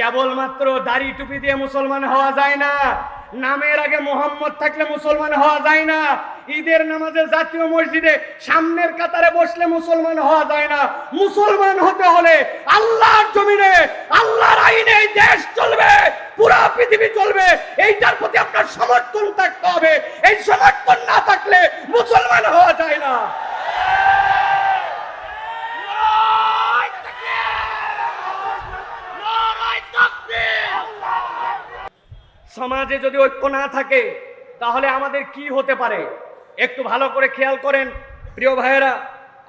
কেবলমাত্র দাড়ি টুপি দিয়ে মুসলমান হওয়া যায় না। নামের আগে মোহাম্মদ থাকলে মুসলমান হওয়া যায় না। ঈদের নামাজে জাতীয় মসজিদে সামনের কাতারে বসলে মুসলমান হওয়া যায় না। মুসলমান হতে হলে আল্লাহর জমিনে, আল্লাহর আইনে এই দেশ চলবে, পুরা পৃথিবী চলবে। এইটার প্রতি আপনার সমর্থন থাকতে হবে। এই সমর্থন না থাকলে মুসলমান হওয়া যায় না। সমাজে যদি ঐক্য না থাকে, তাহলে আমাদের কি হতে পারে? একটু ভালো করে খেয়াল করেন, প্রিয় ভাইয়েরা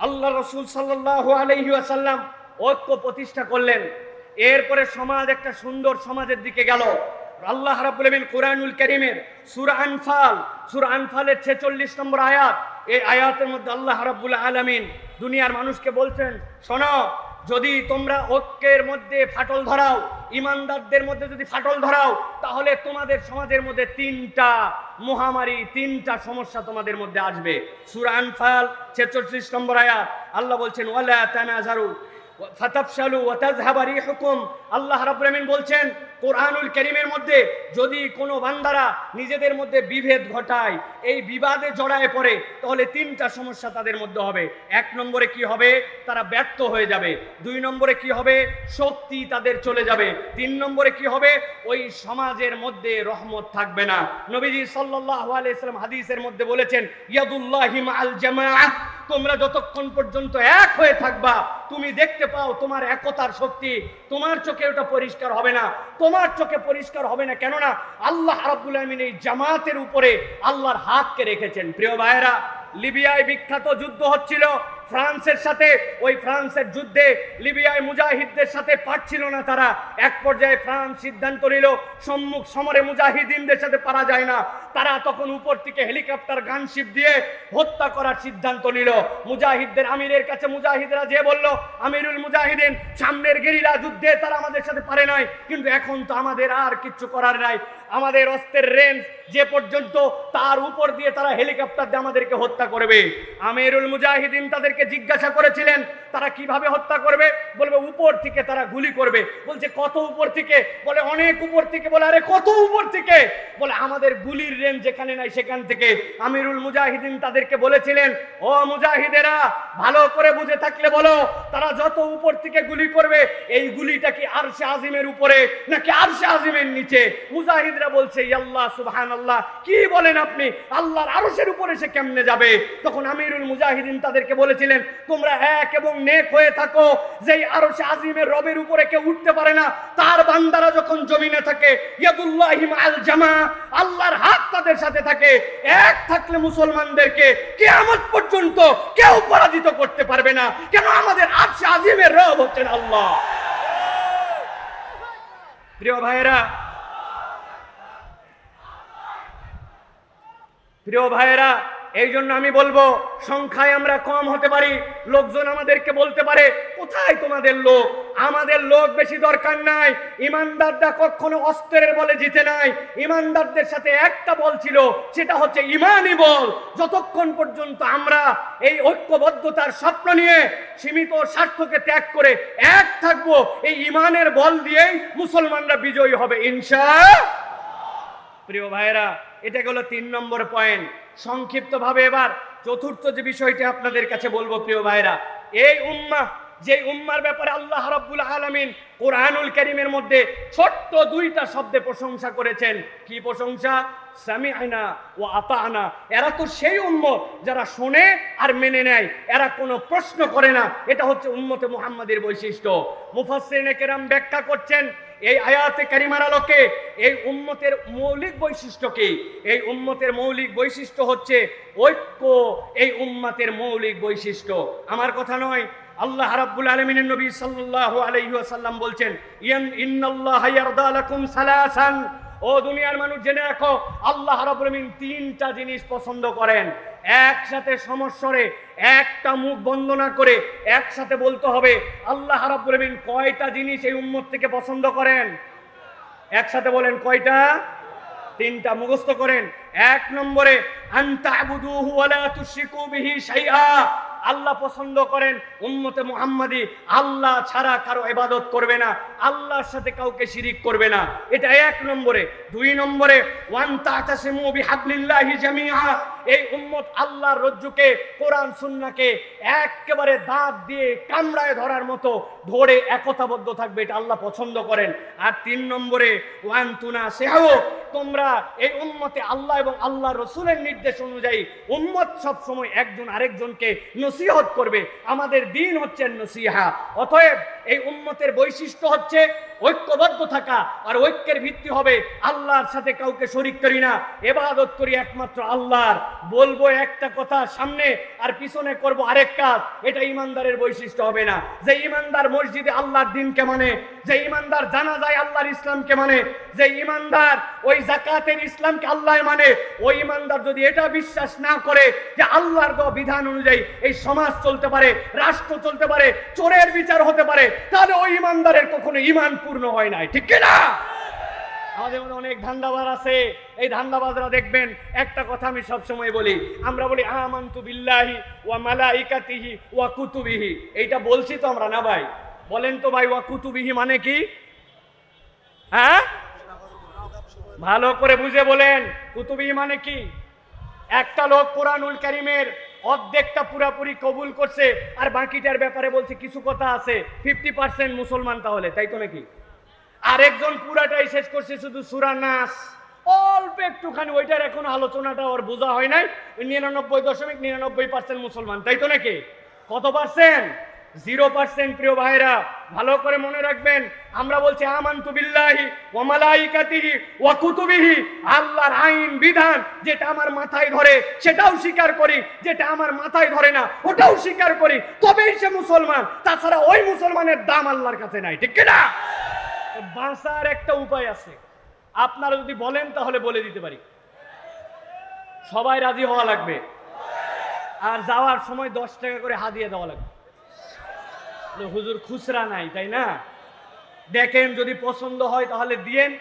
আল্লাহ রসুল সাল্লাহ আলহি আসাল্লাম ঐক্য প্রতিষ্ঠা করলেন। এরপরে সমাজ একটা সুন্দর সমাজের দিকে গেল। আল্লাহ রাব্বুল আমিন কোরআনুল কারীমের সূরা আনফাল, সুর আনফালের 46 নম্বর আয়াত, এই আয়াতের মধ্যে আল্লাহ রাব্বুল আলামিন দুনিয়ার মানুষকে বলছেন, শোনো যদি তোমরা ঐক্যের মধ্যে ফাটল ধরাও, ইমানদারদের মধ্যে যদি ফাটল ধরাও, তাহলে তোমাদের সমাজের মধ্যে তিনটা মহামারী, তিনটা সমস্যা তোমাদের মধ্যে আসবে। সুরান আনফাল 46 নম্বর আয়াত, আল্লাহ বলছেন, ওয়ালা তানাজারু ফাতাফশালু ওয়া তাযহাবা রিহুকুম। আল্লাহ রাব্বুল আমিন বলছেন কোরআনুল কারীমের মধ্যে যদি কোনো বান্দারা নিজেদের মধ্যে বিভেদ ঘটায়, এই বিবাদে জড়ায় পড়ে, তাহলে তিনটা সমস্যা তাদের মধ্যে হবে। এক নম্বরে কি হবে? তারা ব্যর্থ হয়ে যাবে। দুই নম্বরে কি হবে? শক্তি তাদের চলে যাবে। তিন নম্বরে কি হবে? ওই সমাজের মধ্যে রহমত থাকবে না। নবীজি সাল্লাল্লাহু আলাইহি সাল্লাম হাদিসের মধ্যে বলেছেন, ইয়াদুল্লাহি মাআল জামা তোমরা যতক্ষণ পর্যন্ত এক হয়ে থাকবা, তুমি দেখতে পাও তোমার একতার শক্তি, তোমার চোখে ওটা পরিষ্কার হবে না। তোমার চোখে পরিষ্কার হবে না। কেননা আল্লাহ রাব্বুল আলমিন এই জামাতের উপরে আল্লাহর হাতকে রেখেছেন। প্রিয় ভাইয়েরা লিবিয়ায় বিখ্যাত যুদ্ধ হচ্ছিল। ফ্রান্সের সাথে, ওই ফ্রান্সের যুদ্ধে লিবিয়ায় মুজাহিদদের সাথে পারছিল না তারা। এক পর্যায়ে ফ্রান্স সিদ্ধান্ত নিল, সম্মুখ সমরে মুজাহিদিনদের সাথে পারা যায় না। তারা তখন উপর থেকে হেলিকপ্টার, গানশিপ দিয়ে হত্যা করার সিদ্ধান্ত নিল। মুজাহিদদের আমিরের কাছে মুজাহিদরা যে বলল, আমিরুল মুজাহিদিন, সামনের গেরিলা যুদ্ধে তারা আমাদের সাথে পারে নাই। কিন্তু এখন তো আমাদের আর কিচ্ছু করার নাই। আমাদের অস্ত্রের রেঞ্জ যে পর্যন্ত তার উপর দিয়ে তারা হেলিকপ্টার দিয়ে আমাদেরকে হত্যা করবে। আমিরুল মুজাহিদিন তাদেরকে জিজ্ঞাসা করেছিলেন, তারা কীভাবে হত্যা করবে? বলবে, উপর থেকে তারা গুলি করবে। বলছে, কত উপর থেকে? বলে, অনেক উপর থেকে। বলে, আরে, কত উপর থেকে? বলে, আমাদের গুলির রেঞ্জ যেখানে নাই সেখান থেকে। আমিরুল মুজাহিদিন তাদেরকে বলেছিলেন, ও মুজাহিদেরা, ভালো করে বুঝে থাকলে বলো, তারা যত উপর থেকে গুলি করবে, এই গুলিটা কি আরশে আজিমের উপরে নাকি আরশে আজিমের নিচে? মুজাহিদরা বলছে আল্লাহ সুবহান আল্লাহ কি বলেন আপনি? আল্লাহর আরশের উপরে সে কেমনে যাবে? তখন আমিরুল মুজাহিদিন তাদেরকে বলেছিলেন, তোমরা এক এবং নেক হয়ে থাকো। যেই আরশে আজিমের রবের উপরে কেউ উঠতে পারে না, তার বান্দারা যখন জমিনে থাকে ইয়াদুল্লাহিম আল জামা, আল্লাহর হাত তাদের সাথে থাকে। এক থাকলে মুসলমানদেরকে কিয়ামত পর্যন্ত কেউ পরাজিত করতে পারবে না। কেন আমাদের আরশে আজিমের রব হচ্ছেন আল্লাহ? প্রিয় ভাইয়েরা প্রিয় ভাইয়েরা, এই জন্য আমি বলব, সংখ্যায় আমরা কম হতে পারি। লোকজন আমাদেরকে বলতে পারে, কোথায় তোমাদের লোক? আমাদের লোক বেশি দরকার নাই। ইমানদাররা কখনো অস্ত্রের বলে জিতে নাই। ইমানদারদের সাথে একটা বল ছিল, সেটা হচ্ছে ইমানই বল। যতক্ষণ পর্যন্ত আমরা এই ঐক্যবদ্ধতার স্বপ্ন নিয়ে সীমিত স্বার্থকে ত্যাগ করে এক থাকব, এই ইমানের বল দিয়েই মুসলমানরা বিজয়ী হবে, ইনশা প্রিয় ভাইয়েরা এটা গেল তিন নম্বর পয়েন্ট সংক্ষিপ্তভাবে এবার চতুর্থ যে বিষয়টি আপনাদের কাছে বলব, প্রিয় ভাইরা, এই উম্মা যে উম্মার ব্যাপারে আল্লাহ রাব্বুল আলামিন কোরআনুল কারীমের মধ্যে ছোট্ট দুইটা শব্দে প্রশংসা করেছেন। কি প্রশংসা? সামিআনা ও আতানা এরা তো সেই উম্মত যারা শোনে আর মেনে নেয়। এরা কোনো প্রশ্ন করে না। এটা হচ্ছে উম্মতে মুহাম্মাদের বৈশিষ্ট্য। মুফাসসিরিনে কেরাম ব্যাখ্যা করছেন এই আয়াতে কারিমার আলোকে এই উম্মতের মৌলিক বৈশিষ্ট্য কি? এই উম্মতের মৌলিক বৈশিষ্ট্য হচ্ছে ঐক্য, এই উম্মতের মৌলিক বৈশিষ্ট্য। আমার কথা নয়, আল্লাহ রাব্বুল আলামিনের নবী সাল্লাল্লাহু আলাইহি ওয়াসাল্লাম বলছেন, ইয়ান ইন্নাল্লাহা ইয়ারদা লাকুম সালাসান। ও দুনিয়ার মানুষ জেনে রাখো, আল্লাহ রাব্বুল তিনটা জিনিস পছন্দ করেন। একসাথে সমস্বরে একটা মুখ বন্ধ না করে একসাথে বলতে হবে, আল্লাহ রাব্বুল কয়টা জিনিস এই উম্মত থেকে পছন্দ করেন? একসাথে বলেন কয়টা? তিনটা মুখস্থ করেন। এক নম্বরে আনতাবুদুহু ওয়ালা তুশরিকু বিহি শাইআ। আল্লাহ পছন্দ করেন উন্মতে মুহাম্মাদি, আল্লাহ ছাড়া কারও এবাদত করবে না, আল্লাহর সাথে কাউকে শিরিক করবে না। এটা এক নম্বরে। দুই নম্বরে, ওয়ান তাতাসিমু বিহাবলিল্লাহি জামিআ। এই উম্মত আল্লাহর রজ্জুকে, কোরআন, সুন্নাহকে একেবারে দাঁত দিয়ে কামড়ায় ধরার মতো ধরে একতাবদ্ধ থাকবে, এটা আল্লাহ পছন্দ করেন। আর তিন নম্বরে ওয়ান তুনা সেহ, তোমরা এই উম্মতে আল্লাহ এবং আল্লাহ রসুলের নির্দেশ অনুযায়ী উম্মত সব সময় একজন আরেকজনকে নসিহত করবে। আমাদের দিন হচ্ছে নসিহা। অতএব এই উম্মতের বৈশিষ্ট্য হচ্ছে ঐক্যবদ্ধ থাকা, আর ঐক্যের ভিত্তি হবে আল্লাহর সাথে কাউকে শরিক করি না, এবাদত করি একমাত্র আল্লাহর। বলব একটা কথা সামনে আর পিছনে করব আরেক কাজ, এটা ইমানদারের বৈশিষ্ট্য হবে না। যে ইমানদার মসজিদে আল্লাহর দিনকে মানে যে ইমানদার জানা যায় আল্লাহর ইসলামকে মানে যে ইমানদার ওই জাকাতের ইসলামকে আল্লাহ মানে ওই ইমানদার যদি এটা বিশ্বাস না করে যে আল্লাহর বিধান অনুযায়ী এই সমাজ চলতে পারে, রাষ্ট্র চলতে পারে, চোরের বিচার হতে পারে তাহলে ওই ইমানদারের কখনো ইমান পূর্ণ হয় নাই, ঠিক না আমাদের অনেক ধান্দাবাজ আছে। এই ধান্দাবাজরা দেখবেন, একটা কথা আমি বলি, আমরা বলি, আমান্তু বিল্লাহি ওয়া মালাইকাতিহি ওয়া কুতুবিহি। এইটা বলছি তো আমরা না ভাই? বলেন তো ভাই, ওয়া কুতুবিহি মানে কি? হ্যাঁ? ভালো করে বুঝে বলেন কুতুবিহি মানে কি? একটা লোক কোরআনুল কারিমের অর্ধেকটা পুরাপুরি কবুল করছে, আর বাকিটার ব্যাপারে বলছে কিছু কথা আছে। ফিফটি পার্সেন্ট মুসলমান তাহলে, তাই তো নাকি? আরেকজন পুরাটাই শেষ করছে শুধু সুরা নাস। অল্প একটুখানি, ওইটার এখন আলোচনাটা ওর বোঝা হয় নাই। নিরানব্বই দশমিক নিরানব্বই পার্সেন্ট মুসলমান, তাই তো নাকি? কত পার্সেন্ট জিরো পার্সেন্ট প্রিয় ভাইরা ভালো করে মনে রাখবেন, আমরা বলছি আমান্তু বিল্লাহি ওয়া মালাইকাতিহি ওয়া কুতুবিহি, আল্লাহর আইন, বিধান যেটা আমার মাথায় ধরে, সেটাও স্বীকার করি, যেটা আমার মাথায় ধরে না, ওটাও স্বীকার করি, তবেই সে মুসলমান, তাছাড়া ওই মুসলমানের দাম আল্লাহর কাছে নাই, ঠিক না বাঁচার একটা উপায় আছে, আপনারা যদি বলেন তাহলে বলে দিতে পারি। সবাই রাজি হওয়া লাগবে, আর যাওয়ার সময় দশ টাকা করে হাদিয়ে দেওয়া লাগবে। হুজুর খুচরা নাই, তাই না? দেখেন, যদি পছন্দ হয় তাহলে দিয়েন,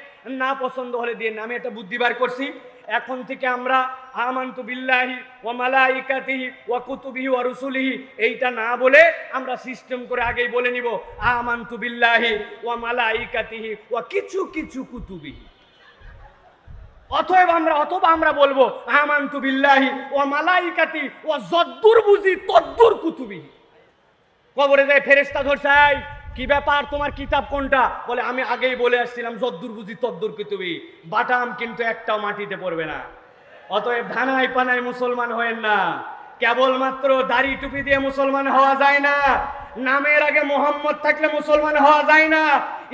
না পছন্দ হলে দিয়েন আমি একটা বুদ্ধি বার করছি। এখন থেকে আমরা আমান্তু বিল্লাহি ওয়া মালাইকাতিহি ওয়া কুতুবিহি ওয়া রুসুলিহি, এইটা না বলে আমরা সিস্টেম করে আগেই বলে নিব, আমান্তু বিল্লাহি ওয়া মালাইকাতিহি ও কিছু কিছু কুতুবিহি। অতএব আমরা, অথবা আমরা বলব, আমান্তু বিল্লাহি ওয়া মালাইকাতি ও যদ্দুর বুঝি তদ্দুর কুতুবিহি। কবরে যায় ফেরেস্তা ধরছাই কি ব্যাপার? তোমার কিতাব কোনটা? বলে, আমি আগেই বলে আসছিলাম, যদ্দুর বুঝি তদ্দুর তুমি? বাটাম কিন্তু একটাও মাটিতে পড়বে না। অতএব ধানায় পানায় মুসলমান হয়েন না। কেবলমাত্র দাড়ি টুপি দিয়ে মুসলমান হওয়া যায় না। নামের আগে মোহাম্মদ থাকলে মুসলমান হওয়া যায় না।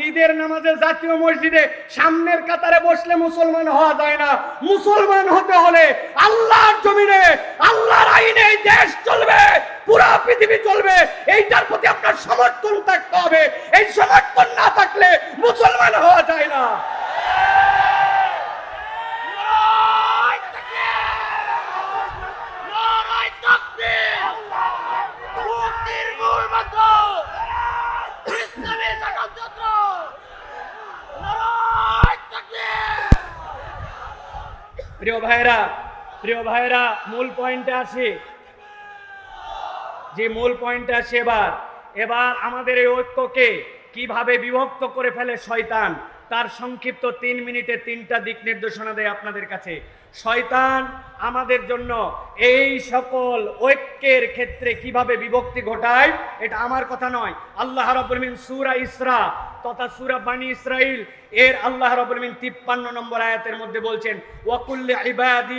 ঈদের নামাজে জাতীয় মসজিদে সামনের কাতারে বসলে মুসলমান হওয়া যায় না। মুসলমান হতে হলে আল্লাহর জমিনে, আল্লাহর আইনে এই দেশ চলবে, পুরা পৃথিবী চলবে। এইটার প্রতি আপনার সমর্থন থাকতে হবে। এই সমর্থন না থাকলে মুসলমান হওয়া যায় না। প্রিয় ভাইরা প্রিয় ভাইরা মূল পয়েন্টে আসি। যে মূল পয়েন্টে আসি এবার। এবার আমাদের এই ঐক্যকে কীভাবে বিভক্ত করে ফেলে শয়তান? তার সংক্ষিপ্ত তিন মিনিটে তিনটা দিক নির্দেশনা দেয় আপনাদের কাছে। শয়তান আমাদের জন্য এই সকল ঐক্যের ক্ষেত্রে কীভাবে বিভক্তি ঘটায়, এটা আমার কথা নয়। আল্লাহ রাব্বুল সুরা ইসরা তথা সূরা বানি ইসরাইল এর আল্লাহ মিন 53 নম্বর আয়াতের মধ্যে বলছেন ওয়াকুল্লি ইবাদি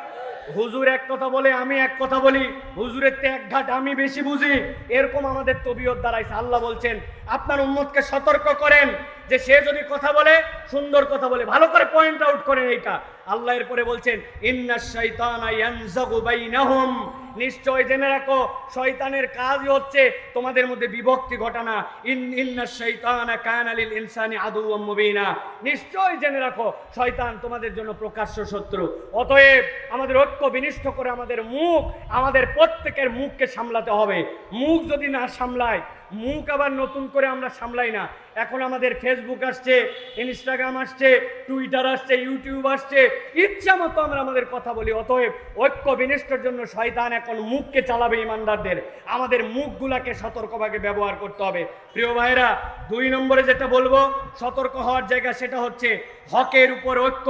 হুজুর এক কথা বলে, আমি এক কথা বলি। হুজুরের তে এক ঘাট আমি বেশি বুঝি। এরকম আমাদের তবিয়ত দাঁড়াইছে। আল্লাহ বলছেন, আপনার উন্মতকে সতর্ক করেন। যে সে যদি কথা বলে, সুন্দর কথা বলে, ভালো করে পয়েন্ট আউট করেন এইটা। আল্লাহ এর পরে বলছেন বাইনাহুম। নিশ্চয় জেনে রাখো, শয়তানের কাজই হচ্ছে তোমাদের মধ্যে বিভক্তি ঘটানা। ইন ইন্না শাইতানা কানা লিল ইনসানি আদুওয়াম মুবিনা। নিশ্চয় জেনে রাখো, শয়তান তোমাদের জন্য প্রকাশ্য শত্রু। অতএব আমাদের ঐক্য বিনিষ্ট করে আমাদের মুখ, আমাদের প্রত্যেকের মুখকে সামলাতে হবে। মুখ যদি না সামলায় মুখ আবার নতুন করে আমরা সামলাই না। এখন আমাদের ফেসবুক আসছে ইনস্টাগ্রাম আসছে টুইটার আসছে ইউটিউব আসছে। ইচ্ছা মতো আমরা আমাদের কথা বলি, অতএব ঐক্য বিনিষ্টর জন্য শয়তান এখন মুখকে চালাবে ইমানদারদের। আমাদের মুখগুলাকে সতর্কভাবে ব্যবহার করতে হবে। প্রিয় ভাইরা দুই নম্বরে যেটা বলব, সতর্ক হওয়ার জায়গা সেটা হচ্ছে হকের উপর ঐক্য,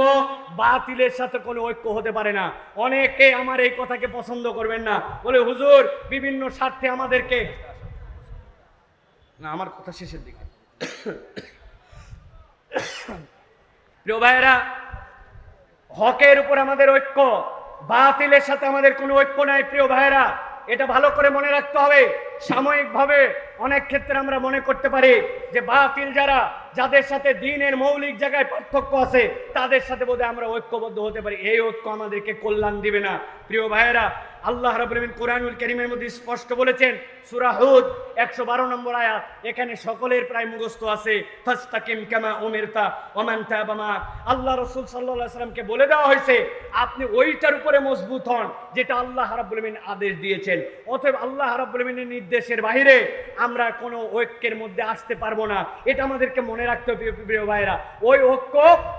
বাতিলের সাথে কোনো ঐক্য হতে পারে না। অনেকে আমার এই কথাকে পছন্দ করবেন না। বলে, হুজুর, বিভিন্ন স্বার্থে আমাদেরকে আমার কথা শেষের দিকে। প্রিয় ভাইয়েরা, হকের উপর আমাদের ঐক্য, বাতিলের সাথে আমাদের কোনো ঐক্য নাই, প্রিয় ভাইয়েরা। এটা ভালো করে মনে রাখতে হবে। সাময়িকভাবে অনেক ক্ষেত্রে আমরা মনে করতে পারি যে বাতিল যারা, যাদের সাথে দিনের মৌলিক জায়গায় পার্থক্য আছে, তাদের সাথে বোধহয় আমরা ঐক্যবদ্ধ হতে পারি। এই ঐক্য আমাদেরকে কল্যাণ দিবে না। প্রিয় ভাইয়েরা আল্লাহ রাব্বুল আলামিন কোরআনুল কারীমের মধ্যে স্পষ্ট বলেছেন, সূরা হুদ 112 নম্বর আয়া এখানে সকলের প্রায় মুখস্থ আছে কামা আল্লাহ রসুল সাল্লাল্লাহু সাল্লামকে বলে দেওয়া হয়েছে, আপনি ওইটার উপরে মজবুত হন, যেটা আল্লাহ রাব্বুল আদেশ দিয়েছেন। অতএব আল্লাহ রাব্বুল নির্দেশের বাইরে আমরা কোনো ঐক্যের মধ্যে আসতে পারব না। এটা আমাদেরকে মনে রাখতে হবে, প্রিয় ভাইরা ওই ঐক্য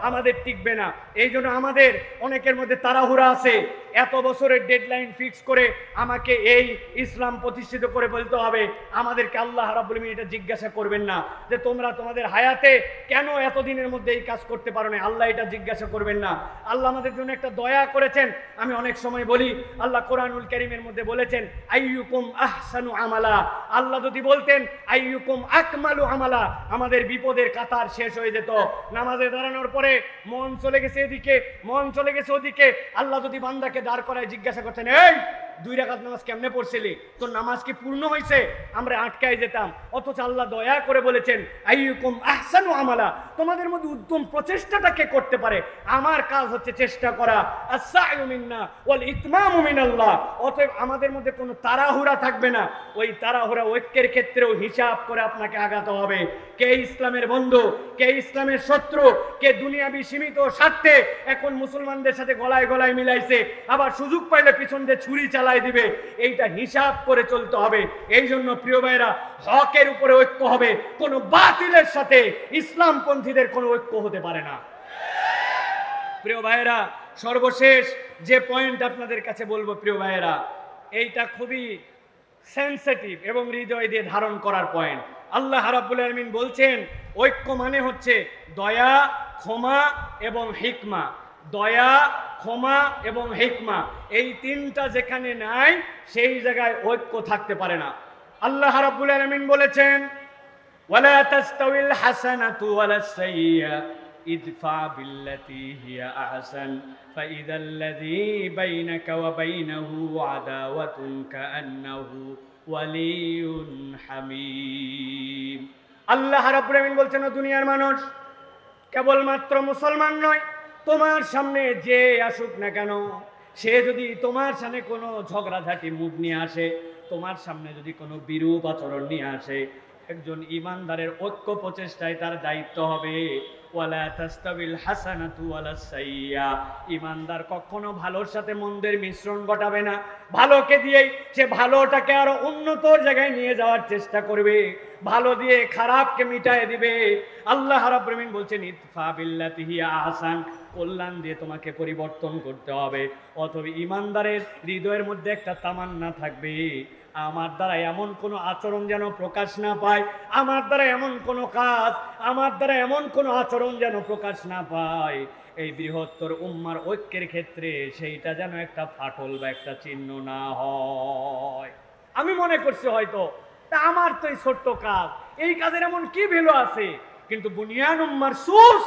আমাদের টিকবে না। এই জন্য আমাদের অনেকের মধ্যে তাড়াহুড়া আছে। এত বছরের ডেডলাইন ফিক্স করে আমাকে এই ইসলাম প্রতিষ্ঠিত করে বলতে হবে। আমাদেরকে আল্লাহ আলামিন এটা জিজ্ঞাসা করবেন না যে তোমরা তোমাদের হায়াতে কেন এতদিনের মধ্যে এই কাজ করতে পারো না আল্লাহ এটা জিজ্ঞাসা করবেন না। আল্লাহ আমাদের জন্য একটা দয়া করেছেন। আমি অনেক সময় বলি, আল্লাহ কোরআনুল কারীমের মধ্যে বলেছেন, আইয়ুকুম আহসানু আমালা। আল্লাহ যদি বলতেন, আইয়ুকুম আকমালু আমালা। আমাদের বিপদের কাতার শেষ হয়ে যেত। নামাজে দাঁড়ানোর পরে মন চলে গেছে এদিকে, মন চলে গেছে ওদিকে। আল্লাহ যদি বান্দাকে দাঁড় করায় জিজ্ঞাসা করতেন এই দুই রাকাত নামাজ কেমনে পড়ছিলি? তোর নামাজ কি পূর্ণ হয়েছে আমরা আটকায় যেতাম। অথচ আল্লাহ দয়া করে বলেছেন, আইয়ুকুম আহসানু আমালা। তোমাদের মধ্যে উদ্যম প্রচেষ্টাটা কে করতে পারে? আমার কাজ হচ্ছে চেষ্টা করা। আসায়ু মিন্না ওয়াল ইতমামু মিনাল্লাহ। অতএব আমাদের মধ্যে কোনো তাড়াহুড়া থাকবে না। ওই তাড়াহুড়া ঐক্যের ক্ষেত্রেও হিসাব করে আপনাকে আগাতে হবে। কে ইসলামের বন্ধু? কে ইসলামের শত্রু? কে দুনিয়াবি সীমিত স্বার্থে? এখন মুসলমানদের সাথে গলায় গলায় মিলাইছে। আবার সুযোগ পাইলে পিছন দিয়ে ছুরি চালাই দিবে, এইটা হিসাব করে চলতে হবে। এই জন্য প্রিয় ভাইরা হকের উপরে ঐক্য হবে। কোনো বাতিলের সাথে ইসলামপন্থীদের কোনো ঐক্য হতে পারে না। প্রিয় ভাইয়েরা, সর্বশেষ যে পয়েন্ট আপনাদের কাছে বলব প্রিয় ভাইয়েরা, এইটা খুবই সেন্সিটিভ এবং হৃদয় দিয়ে ধারণ করার পয়েন্ট আল্লাহ রাব্বুল আলামিন বলছেন, ঐক্য মানে হচ্ছে দয়া, ক্ষমা এবং হিকমা। দয়া ক্ষমা এবং হেকমা, এই তিনটা যেখানে নাই, সেই জায়গায় ঐক্য থাকতে পারে না। আল্লাহ রাব্বুল আলামিন বলেছেন, ওয়ালা তাস্তাউল হাসানাতু ওয়ালা সাইয়্যা, ইদফা বিল্লাতি হিয়া আহসান ফাইদাল্লাযী বাইনাকা ওয়া বাইনাহু আদাওয়াতুন কাআন্নাহু ওয়ালিউন হামিম আল্লাহ রাব্বুল আলামিন বলছেন দুনিয়ার মানুষ, কেবলমাত্র মুসলমান নয় তোমার সামনে যে আসুক না কেন, সে যদি তোমার সামনে কোনো ঝগড়াঝাটি মুখ নিয়ে আসে, তোমার সামনে যদি কোনো বিরূপ আচরণ নিয়ে আসে, একজন ইমানদারের ঐক্য প্রচেষ্টায় তার দায়িত্ব হবে। ওয়ালা তাস্তাবিল হাসানাতু ওয়ালা সাইয়্যা ইমানদার কখনো ভালোর সাথে মন্দের মিশ্রণ ঘটাবে না। ভালোকে দিয়েই সে ভালোটাকে আরও উন্নত জায়গায় নিয়ে যাওয়ার চেষ্টা করবে। ভালো দিয়ে খারাপকে মিটায় দিবে। আল্লাহ রাব্বুল বলছেন, ইতফা বিল্লাতি হিয়া আহসান। কল্যাণ দিয়ে তোমাকে পরিবর্তন করতে হবে। অথবা ইমানদারের হৃদয়ের মধ্যে একটা তামান্না থাকবে। আমার দ্বারা এমন কোনো আচরণ যেন প্রকাশ না পায়, আমার দ্বারা এমন কোনো কাজ, আমার দ্বারা এমন কোনো আচরণ যেন প্রকাশ না পায়। এই বৃহত্তর উম্মার ঐক্যের ক্ষেত্রে সেইটা যেন একটা ফাটল বা একটা চিহ্ন না হয়। আমি মনে করছি হয়তো, তা আমার তো এই ছোট্ট কাজ, এই কাজের এমন কি ভ্যালু আছে? কিন্তু বুনিয়ান উম্মার সুস,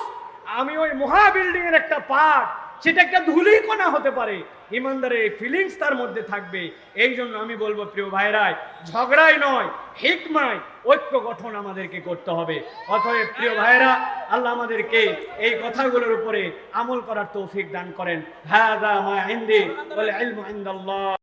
আমি ওই মহা বিল্ডিং এর একটা পার্ট, সেটা একটা ধুলি কণা হতে পারে। ইমানদারের এই ফিলিংস তার মধ্যে থাকবে। এই জন্য আমি বলব, প্রিয় ভাইরাই ঝগড়াই নয়, হিকমায়, ঐক্য গঠন আমাদেরকে করতে হবে। অতএব, প্রিয় ভাইরা আল্লাহ আমাদেরকে এই কথাগুলোর উপরে আমল করার তৌফিক দান করেন। হ্যাঁ ইলমু ইনদাল্লাহ।